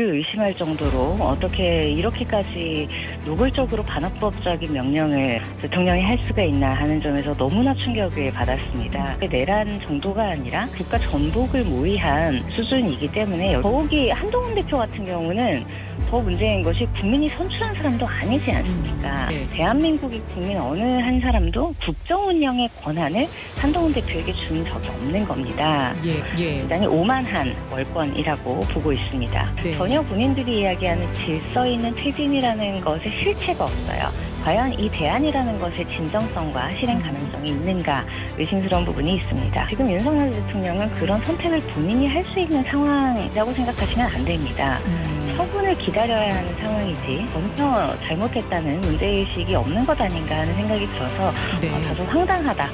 귀를 의심할 정도로 어떻게 이렇게까지 노골적으로 반합법적인 명령을 대통령이 할 수가 있나 하는 점에서 너무나 충격을 받았습니다. 내란 정도가 아니라 국가 전복을 모의한 수준이기 때문에 더욱이 한동훈 대표 같은 경우는 더 문제인 것이 국민이 선출한 사람도 아니지 않습니까? 네. 대한민국의 국민 어느 한 사람도 국정 운영의 권한을 한동훈 대표에게 준 적이 없는 겁니다. 예, 예. 대단히 오만한 월권이라고 보고 있습니다. 네. 전혀 본인들이 이야기하는 질서 있는 퇴진이라는 것에 실체가 없어요. 과연 이 대안이라는 것의 진정성과 실행 가능성이 있는가 의심스러운 부분이 있습니다. 지금 윤석열 대통령은 그런 선택을 본인이 할 수 있는 상황이라고 생각하시면 안 됩니다. 음, 처분을 기다려야 하는 상황이지 전혀 잘못했다는 문제의식이 없는 것 아닌가 하는 생각이 들어서 네. 어, 다소 황당하다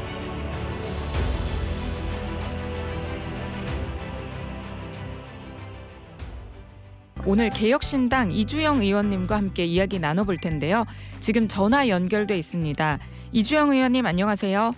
오늘 개혁신당 이주영 의원님과 함께 이야기 나눠볼 텐데요. 지금 전화 연결돼 있습니다. 이주영 의원님 안녕하세요.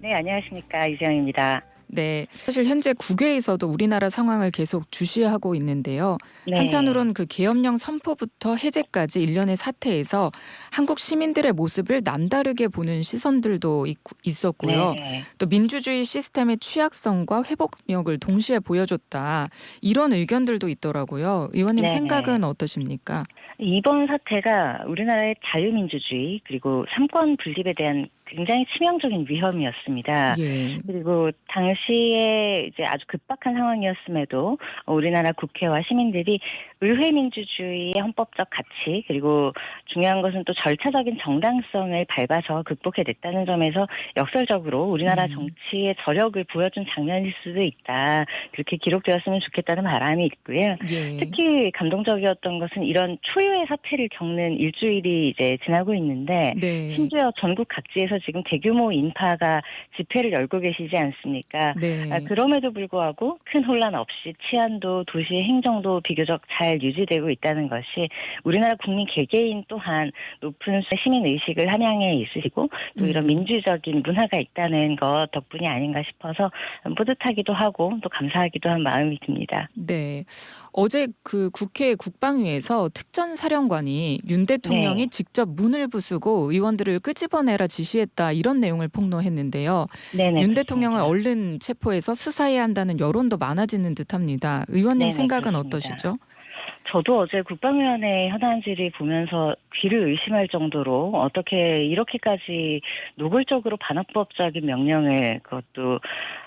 네 안녕하십니까 이재영입니다. 네, 사실 현재 국외에서도 우리나라 상황을 계속 주시하고 있는데요. 네. 한편으론 그 계엄령 선포부터 해제까지 일련의 사태에서 한국 시민들의 모습을 남다르게 보는 시선들도 있, 있었고요. 네. 또 민주주의 시스템의 취약성과 회복력을 동시에 보여줬다 이런 의견들도 있더라고요. 의원님 네네. 생각은 어떠십니까? 이번 사태가 우리나라의 자유민주주의 그리고 삼권 분립에 대한 굉장히 치명적인 위험이었습니다. 예, 그리고 당시에 이제 아주 급박한 상황이었음에도 우리나라 국회와 시민들이 의회 민주주의의 헌법적 가치 그리고 중요한 것은 또 절차적인 정당성을 밟아서 극복해냈다는 점에서 역설적으로 우리나라 음. 정치의 저력을 보여준 장면일 수도 있다. 그렇게 기록되었으면 좋겠다는 바람이 있고요. 예, 특히 감동적이었던 것은 이런 초유의 사태를 겪는 일주일이 이제 지나고 있는데 네, 심지어 전국 각지에서 지금 대규모 인파가 집회를 열고 계시지 않습니까? 네, 아, 그럼에도 불구하고 큰 혼란 없이 치안도 도시의 행정도 비교적 잘 유지되고 있다는 것이 우리나라 국민 개개인 또한 높은 시민 의식을 함양해 있으시고 또 이런 음. 민주적인 문화가 있다는 것 덕분이 아닌가 싶어서 뿌듯하기도 하고 또 감사하기도 한 마음이 듭니다. 네. 어제 그 국회 국방위에서 특전 사령관이 윤 대통령이 네. 직접 문을 부수고 의원들을 끄집어내라 지시했 다 이런 내용을 폭로했는데요. 네네. 윤 그렇습니다. 대통령을 얼른 체포해서 수사해야 한다는 여론도 많아지는 듯합니다. 의원님 네네, 생각은 그렇습니다. 어떠시죠? 저도 어제 국방위원회 현안 질의 보면서 귀를 의심할 정도로 어떻게 이렇게까지 노골적으로 반합법적인 명령을 그것도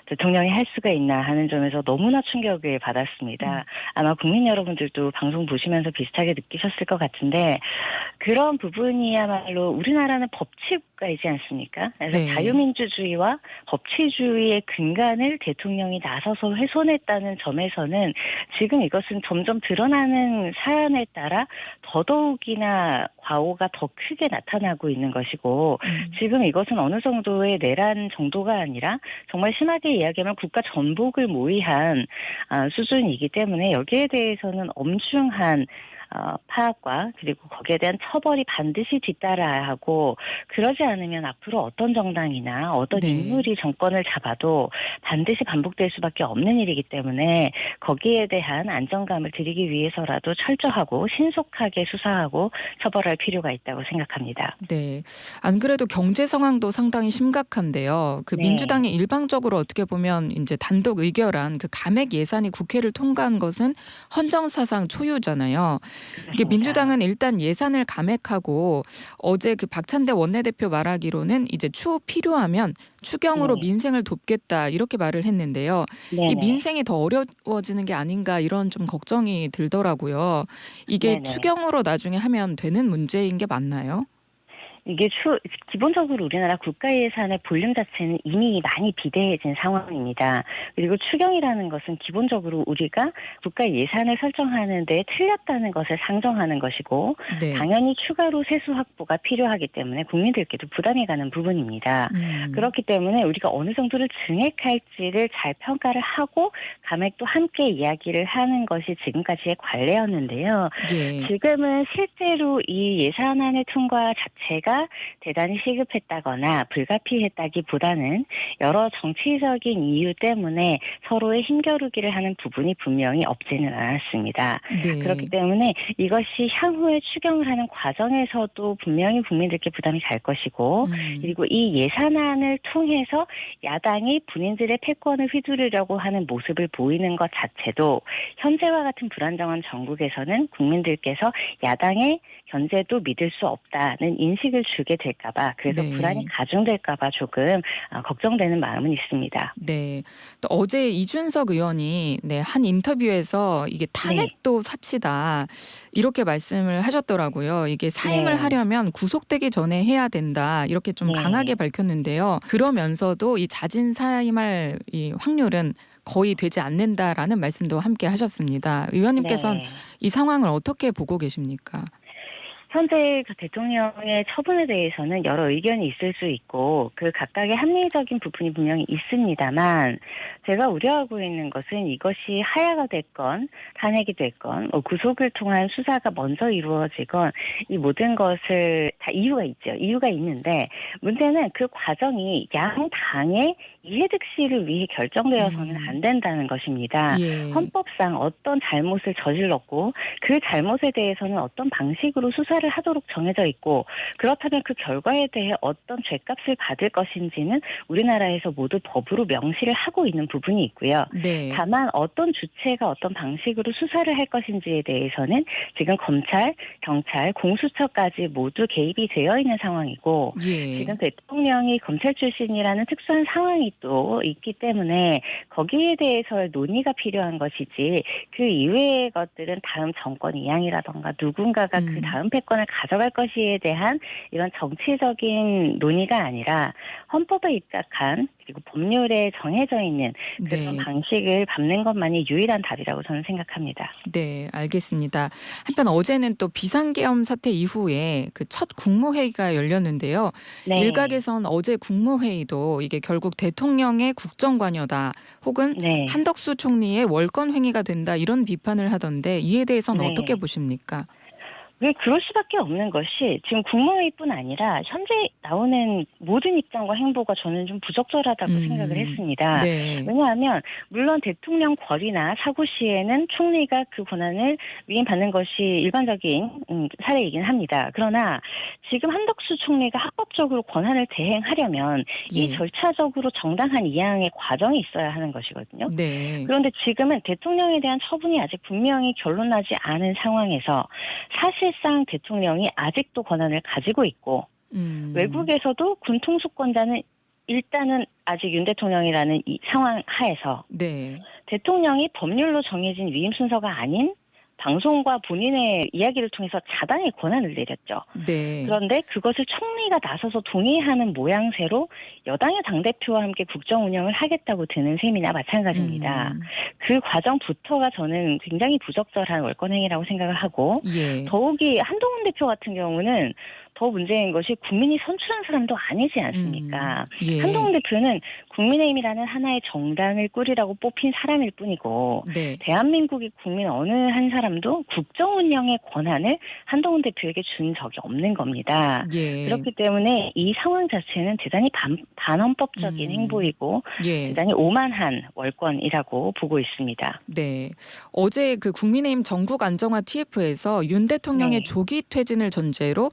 대통령이 할 수가 있나 하는 점에서 너무나 충격을 받았습니다. 음. 아마 국민 여러분들도 방송 보시면서 비슷하게 느끼셨을 것 같은데 그런 부분이야말로 우리나라는 법치국가이지 않습니까? 그래서 네. 자유민주주의와 법치주의의 근간을 대통령이 나서서 훼손했다는 점에서는 지금 이것은 점점 드러나는 사안에 따라 더더욱이나 과오가 더 크게 나타나고 있는 것이고 음. 지금 이것은 어느 정도의 내란 정도가 아니라 정말 심하게 이야기하면 국가 전복을 모의한 아, 수준이기 때문에 여기에 대해서는 엄중한 어, 파악과 그리고 거기에 대한 처벌이 반드시 뒤따라야 하고 그러지 않으면 앞으로 어떤 정당이나 어떤 네. 인물이 정권을 잡아도 반드시 반복될 수밖에 없는 일이기 때문에 거기에 대한 안정감을 드리기 위해서라도 철저하고 신속하게 수사하고 처벌할 필요가 있다고 생각합니다. 네. 안 그래도 경제 상황도 상당히 심각한데요. 그 네. 민주당이 일방적으로 어떻게 보면 이제 단독 의결한 그 감액 예산이 국회를 통과한 것은 헌정사상 초유잖아요. 이게 민주당은 일단 예산을 감액하고 어제 그 박찬대 원내대표 말하기로는 이제 추후 필요하면 추경으로 네. 민생을 돕겠다 이렇게 말을 했는데요. 이 네네. 민생이 더 어려워지는 게 아닌가 이런 좀 걱정이 들더라고요. 이게 네네. 추경으로 나중에 하면 되는 문제인 게 맞나요? 이게 추, 기본적으로 우리나라 국가 예산의 볼륨 자체는 이미 많이 비대해진 상황입니다. 그리고 추경이라는 것은 기본적으로 우리가 국가 예산을 설정하는 데 틀렸다는 것을 상정하는 것이고 네. 당연히 추가로 세수 확보가 필요하기 때문에 국민들께도 부담이 가는 부분입니다. 음. 그렇기 때문에 우리가 어느 정도를 증액할지를 잘 평가를 하고 감액도 함께 이야기를 하는 것이 지금까지의 관례였는데요. 예. 지금은 실제로 이 예산안의 통과 자체가 대단히 시급했다거나 불가피했다기보다는 여러 정치적인 이유 때문에 서로의 힘겨루기를 하는 부분이 분명히 없지는 않았습니다. 네. 그렇기 때문에 이것이 향후에 추경을 하는 과정에서도 분명히 국민들께 부담이 갈 것이고 음. 그리고 이 예산안을 통해서 야당이 본인들의 패권을 휘두르려고 하는 모습을 보이는 것 자체도 현재와 같은 불안정한 전국에서는 국민들께서 야당의 견제도 믿을 수 없다는 인식을 주게 될까봐 그래서 네. 불안이 가중될까봐 조금 어, 걱정되는 마음은 있습니다. 네. 또 어제 이준석 의원이 네, 한 인터뷰에서 이게 탄핵도 사치다 이렇게 말씀을 하셨더라고요. 이게 사임을 네. 하려면 구속되기 전에 해야 된다 이렇게 좀 네. 강하게 밝혔는데요. 그러면서도 이 자진 사임할 이 확률은 거의 되지 않는다라는 말씀도 함께 하셨습니다. 의원님께서는 네. 이 상황을 어떻게 보고 계십니까? 현재 그 대통령의 처분에 대해서는 여러 의견이 있을 수 있고 그 각각의 합리적인 부분이 분명히 있습니다만 제가 우려하고 있는 것은 이것이 하야가 됐건 탄핵이 됐건 뭐 구속을 통한 수사가 먼저 이루어지건 이 모든 것을 다 이유가 있죠. 이유가 있는데 문제는 그 과정이 양 당의 이해득실을 위해 결정되어서는 음. 안 된다는 것입니다. 예. 헌법상 어떤 잘못을 저질렀고 그 잘못에 대해서는 어떤 방식으로 수사를 하도록 정해져 있고 그렇다면 그 결과에 대해 어떤 죄값을 받을 것인지는 우리나라에서 모두 법으로 명시를 하고 있는 부분이 있고요. 네. 다만 어떤 주체가 어떤 방식으로 수사를 할 것인지에 대해서는 지금 검찰, 경찰, 공수처까지 모두 개입이 되어 있는 상황이고 예. 지금 대통령이 검찰 출신이라는 특수한 상황이 또 있기 때문에 거기에 대해서의 논의가 필요한 것이지 그 이외의 것들은 다음 정권 이양이라던가 누군가가 음. 그 다음 패권을 가져갈 것에 대한 이런 정치적인 논의가 아니라 헌법에 입각한 그리고 법률에 정해져 있는 그런 네. 방식을 밟는 것만이 유일한 답이라고 저는 생각합니다. 네, 알겠습니다. 한편 어제는 또 비상계엄 사태 이후에 그 첫 국무회의가 열렸는데요. 네. 일각에선 어제 국무회의도 이게 결국 대통령의 국정관여다 혹은 네. 한덕수 총리의 월권 행위가 된다 이런 비판을 하던데 이에 대해서는 네. 어떻게 보십니까? 왜 그럴 수밖에 없는 것이 지금 국무회의뿐 아니라 현재 나오는 모든 입장과 행보가 저는 좀 부적절하다고 음. 생각을 했습니다. 네. 왜냐하면 물론 대통령 권위나 사고 시에는 총리가 그 권한을 위임받는 것이 일반적인 음, 사례이긴 합니다. 그러나 지금 한덕수 총리가 합법적으로 권한을 대행하려면 이 예. 절차적으로 정당한 이양의 과정이 있어야 하는 것이거든요. 네. 그런데 지금은 대통령에 대한 처분이 아직 분명히 결론 나지 않은 상황에서 사실상 대통령이 아직도 권한을 가지고 있고 음. 외국에서도 군 통수권자는 일단은 아직 윤 대통령이라는 이 상황 하에서 네. 대통령이 법률로 정해진 위임 순서가 아닌 방송과 본인의 이야기를 통해서 자당의 권한을 내렸죠. 네. 그런데 그것을 총리가 나서서 동의하는 모양새로 여당의 당대표와 함께 국정 운영을 하겠다고 드는 셈이나 마찬가지입니다. 음. 그 과정부터가 저는 굉장히 부적절한 월권행위라고 생각을 하고 예. 더욱이 한동훈 대표 같은 경우는 더 문제인 것이 국민이 선출한 사람도 아니지 않습니까? 음. 예. 한동훈 대표는 국민의힘이라는 하나의 정당을 꾸리라고 뽑힌 사람일 뿐이고 네. 대한민국의 국민 어느 한 사람도 국정 운영의 권한을 한동훈 대표에게 준 적이 없는 겁니다. 예. 그렇기 때문에 이 상황 자체는 대단히 반, 반헌법적인 음. 행보이고 예. 대단히 오만한 월권이라고 보고 있습니다. 네. 어제 그 국민의힘 전국 안정화 TF에서 윤 대통령의 네. 조기 퇴진을 전제로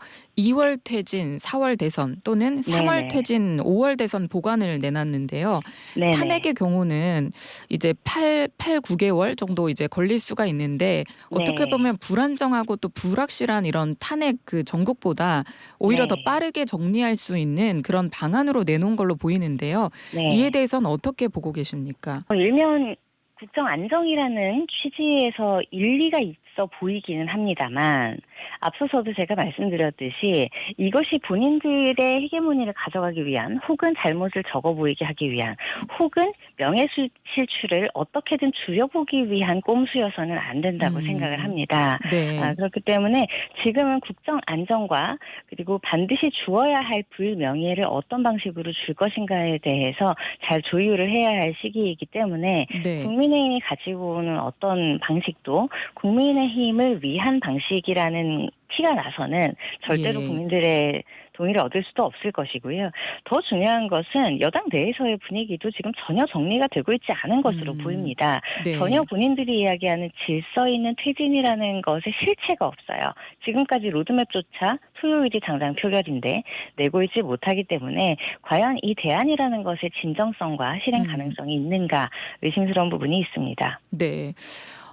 2월 퇴진, 4월 대선 또는 3월 네네. 퇴진, 5월 대선 보관을 내놨는데요. 네네. 탄핵의 경우는 이제 8, 8, 9개월 정도 이제 걸릴 수가 있는데 어떻게 네. 보면 불안정하고 또 불확실한 이런 탄핵 그 전국보다 오히려 네. 더 빠르게 정리할 수 있는 그런 방안으로 내놓은 걸로 보이는데요. 네. 이에 대해서는 어떻게 보고 계십니까? 어, 일면 국정 안정이라는 취지에서 일리가 있어 보이기는 합니다만 앞서서도 제가 말씀드렸듯이 이것이 본인들의 헤게모니를 가져가기 위한 혹은 잘못을 적어 보이게 하기 위한 혹은 명예 수- 실추를 어떻게든 줄여보기 위한 꼼수여서는 안 된다고 음. 생각을 합니다. 네. 아, 그렇기 때문에 지금은 국정 안정과 그리고 반드시 주어야 할 불명예를 어떤 방식으로 줄 것인가에 대해서 잘 조율을 해야 할 시기이기 때문에 네. 국민의힘이 가지고 오는 어떤 방식도 국민의힘을 위한 방식이라는 티가 나서는 절대로 예. 국민들의 동의를 얻을 수도 없을 것이고요. 더 중요한 것은 여당 내에서의 분위기도 지금 전혀 정리가 되고 있지 않은 것으로 음. 보입니다. 네. 전혀 본인들이 이야기하는 질서 있는 퇴진이라는 것의 실체가 없어요. 지금까지 로드맵조차 토요일이 당장 표결인데 내고 있지 못하기 때문에 과연 이 대안이라는 것의 진정성과 실행 음. 가능성이 있는가 의심스러운 부분이 있습니다. 네.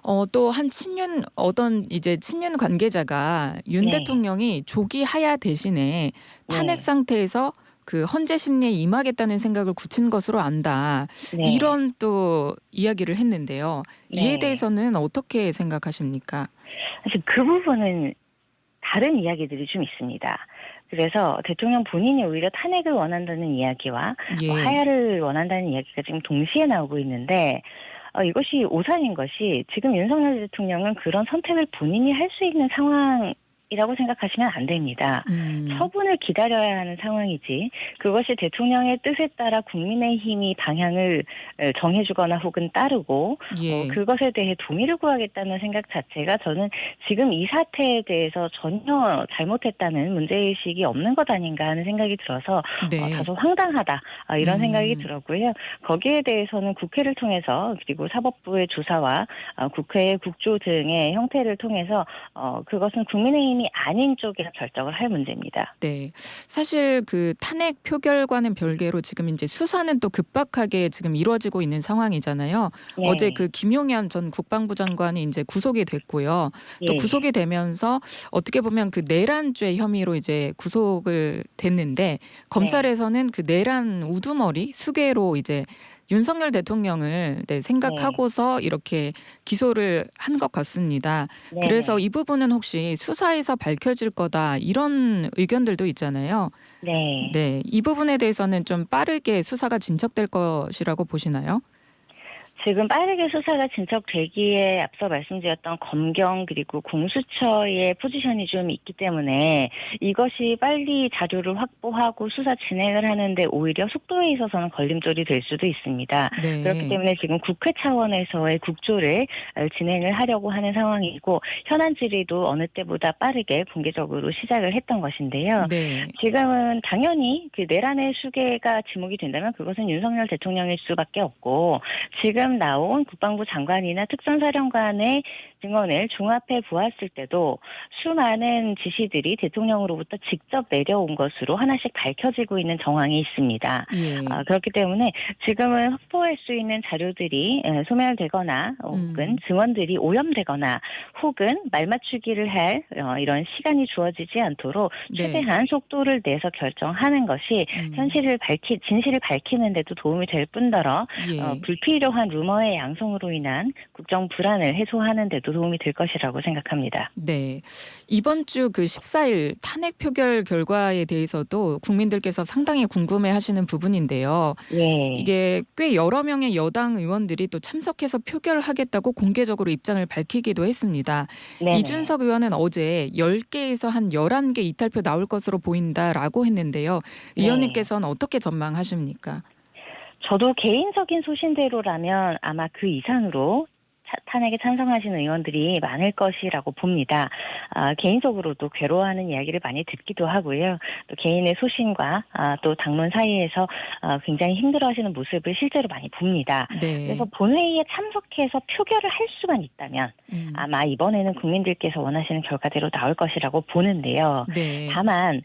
어, 또 한 친윤 어떤 이제 친윤 관계자가 윤 네. 대통령이 조기 하야 대신에 탄핵 네. 상태에서 그 헌재 심리에 임하겠다는 생각을 굳힌 것으로 안다. 네. 이런 또 이야기를 했는데요. 이에 네. 대해서는 어떻게 생각하십니까? 사실 그 부분은 다른 이야기들이 좀 있습니다. 그래서 대통령 본인이 오히려 탄핵을 원한다는 이야기와 예. 뭐 하야를 원한다는 이야기가 지금 동시에 나오고 있는데 어, 이것이 오산인 것이 지금 윤석열 대통령은 그런 선택을 본인이 할 수 있는 상황 이라고 생각하시면 안 됩니다. 음. 처분을 기다려야 하는 상황이지 그것이 대통령의 뜻에 따라 국민의힘이 방향을 에, 정해주거나 혹은 따르고 예. 어, 그것에 대해 동의를 구하겠다는 생각 자체가 저는 지금 이 사태에 대해서 전혀 잘못했다는 문제의식이 없는 것 아닌가 하는 생각이 들어서 네. 어, 다소 황당하다 아, 이런 음. 생각이 들었고요. 거기에 대해서는 국회를 통해서 그리고 사법부의 조사와 어, 국회의 국조 등의 형태를 통해서 어, 그것은 국민의힘 이 아닌 쪽에서 결정을 할 문제입니다. 네. 사실 그 탄핵 표결과는 별개로 지금 이제 수사는 또 급박하게 지금 이루어지고 있는 상황이잖아요. 네. 어제 그 김용현 전 국방부 장관이 이제 구속이 됐고요. 또 예. 구속이 되면서 어떻게 보면 그 내란죄 혐의로 이제 구속을 됐는데 검찰에서는 그 내란 우두머리 수괴로 이제 윤석열 대통령을 네, 생각하고서 이렇게 기소를 한 것 같습니다. 네. 그래서 이 부분은 혹시 수사에서 밝혀질 거다 이런 의견들도 있잖아요. 네. 네, 이 부분에 대해서는 좀 빠르게 수사가 진척될 것이라고 보시나요? 지금 빠르게 수사가 진척되기에 앞서 말씀드렸던 검경 그리고 공수처의 포지션이 좀 있기 때문에 이것이 빨리 자료를 확보하고 수사 진행을 하는데 오히려 속도에 있어서는 걸림돌이 될 수도 있습니다. 네. 그렇기 때문에 지금 국회 차원에서의 국조를 어, 진행을 하려고 하는 상황이고 현안 질의도 어느 때보다 빠르게 공개적으로 시작을 했던 것인데요. 네. 지금은 당연히 그 내란의 수계가 지목이 된다면 그것은 윤석열 대통령일 수밖에 없고 지금 나온 국방부 장관이나 특전사령관의 증언을 종합해 보았을 때도 수많은 지시들이 대통령으로부터 직접 내려온 것으로 하나씩 밝혀지고 있는 정황이 있습니다. 예. 아, 그렇기 때문에 지금은 확보할 수 있는 자료들이 에, 소멸되거나 혹은 음. 증언들이 오염되거나 혹은 말 맞추기를 할 어, 이런 시간이 주어지지 않도록 네. 최대한 속도를 내서 결정하는 것이 음. 현실을 밝히 진실을 밝히는데도 도움이 될 뿐더러 예. 어, 불필요한 루머의 양성으로 인한 국정 불안을 해소하는 데도 도움이 될 것이라고 생각합니다. 네. 이번 주 그 14일 탄핵 표결 결과에 대해서도 국민들께서 상당히 궁금해 하시는 부분인데요. 예. 이게 꽤 여러 명의 여당 의원들이 또 참석해서 표결하겠다고 공개적으로 입장을 밝히기도 했습니다. 네네. 이준석 의원은 어제 10개에서 한 11개 이탈표 나올 것으로 보인다라고 했는데요. 네. 의원님께서는 어떻게 전망하십니까? 저도 개인적인 소신대로라면 아마 그 이상으로 차- 탄핵에 찬성하시는 의원들이 많을 것이라고 봅니다. 아, 개인적으로도 괴로워하는 이야기를 많이 듣기도 하고요. 또 개인의 소신과 아, 또 당론 사이에서 아, 굉장히 힘들어하시는 모습을 실제로 많이 봅니다. 네. 그래서 본회의에 참석해서 표결을 할 수만 있다면 음. 아마 이번에는 국민들께서 원하시는 결과대로 나올 것이라고 보는데요. 네. 다만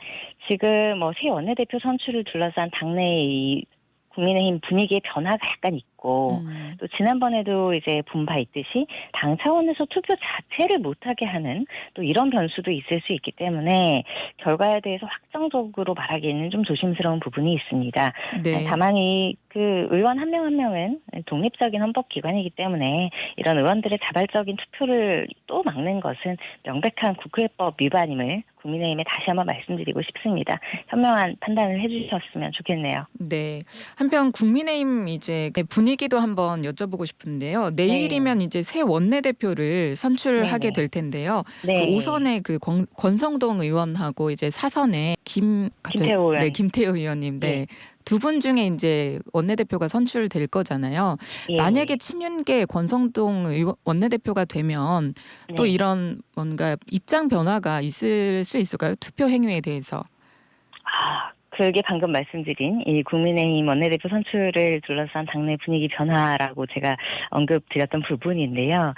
지금 뭐 새 원내대표 선출을 둘러싼 당내의 이 국민의힘 분위기의 변화가 약간 있고 음. 또 지난번에도 이제 본 바 있듯이 당 차원에서 투표 자체를 못하게 하는 또 이런 변수도 있을 수 있기 때문에 결과에 대해서 확정적으로 말하기에는 좀 조심스러운 부분이 있습니다. 네. 다만 이 그 의원 한 명한 명은 독립적인 헌법기관이기 때문에 이런 의원들의 자발적인 투표를 또 막는 것은 명백한 국회법 위반임을 국민의힘에 다시 한번 말씀드리고 싶습니다. 현명한 판단을 해주셨으면 좋겠네요. 네. 한편 국민의힘 이제 분위기도 한번 여쭤보고 싶은데요. 내일이면 이제 새 원내대표를 선출하게 네네. 될 텐데요. 네. 그 5선에 그 권, 권성동 의원하고 이제 4선에 김 갑자기- 김태호 의원. 네, 김태호 의원님. 네. 네. 두 분 중에 이제 원내대표가 선출될 거잖아요. 예. 만약에 친윤계 권성동 의원- 원내대표가 되면 또 네. 이런 뭔가 입장 변화가 있을 수 있을까요? 투표 행위에 대해서. 아, 그게 방금 말씀드린 이 국민의힘 원내대표 선출을 둘러싼 당내 분위기 변화라고 제가 언급드렸던 부분인데요.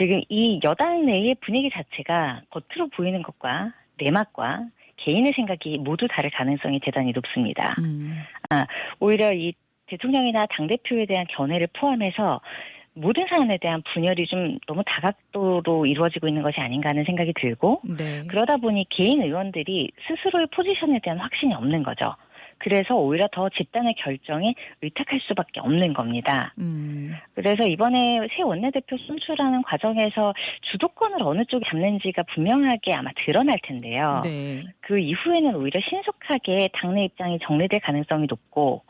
지금 이 여당 내의 분위기 자체가 겉으로 보이는 것과 내막과 개인의 생각이 모두 다를 가능성이 대단히 높습니다. 음. 오히려 이 대통령이나 당대표에 대한 견해를 포함해서 모든 사안에 대한 분열이 좀 너무 다각도로 이루어지고 있는 것이 아닌가 하는 생각이 들고 네. 그러다 보니 개인 의원들이 스스로의 포지션에 대한 확신이 없는 거죠. 그래서 오히려 더 집단의 결정에 의탁할 수밖에 없는 겁니다. 음. 그래서 이번에 새 원내대표 선출하는 과정에서 주도권을 어느 쪽이 잡는지가 분명하게 아마 드러날 텐데요. 네. 그 이후에는 오히려 신속하게 당내 입장이 정리될 가능성이 높고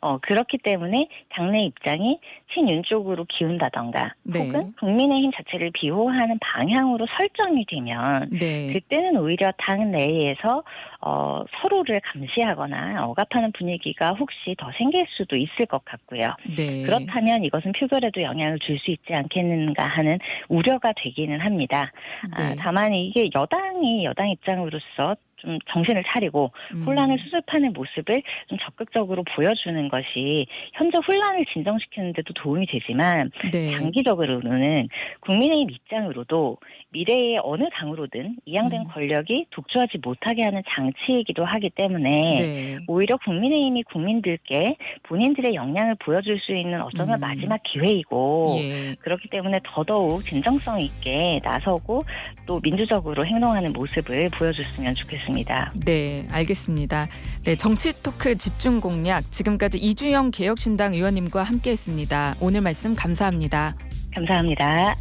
어, 그렇기 때문에 당내 입장이 친윤 쪽으로 기운다던가 네. 혹은 국민의힘 자체를 비호하는 방향으로 설정이 되면 네. 그때는 오히려 당 내에서 어, 서로를 감시하거나 억압하는 분위기가 혹시 더 생길 수도 있을 것 같고요. 네. 그렇다면 이것은 표결에도 영향을 줄 수 있지 않겠는가 하는 우려가 되기는 합니다. 아, 네. 다만 이게 여당이 여당 입장으로서 좀 정신을 차리고 음. 혼란을 수습하는 모습을 좀 적극적으로 보여주는 것이 현재 혼란을 진정시키는 데도 도움이 되지만 네. 장기적으로는 국민의힘 입장으로도 미래의 어느 당으로든 이양된 음. 권력이 독주하지 못하게 하는 장치이기도 하기 때문에 네. 오히려 국민의힘이 국민들께 본인들의 역량을 보여줄 수 있는 어쩌면 음. 마지막 기회이고 예. 그렇기 때문에 더더욱 진정성 있게 나서고 또 민주적으로 행동하는 모습을 보여줬으면 좋겠 습니다. 네, 알겠습니다. 네, 정치 토크 집중 공략 지금까지 이주영 개혁신당 의원님과 함께했습니다. 오늘 말씀 감사합니다. 감사합니다.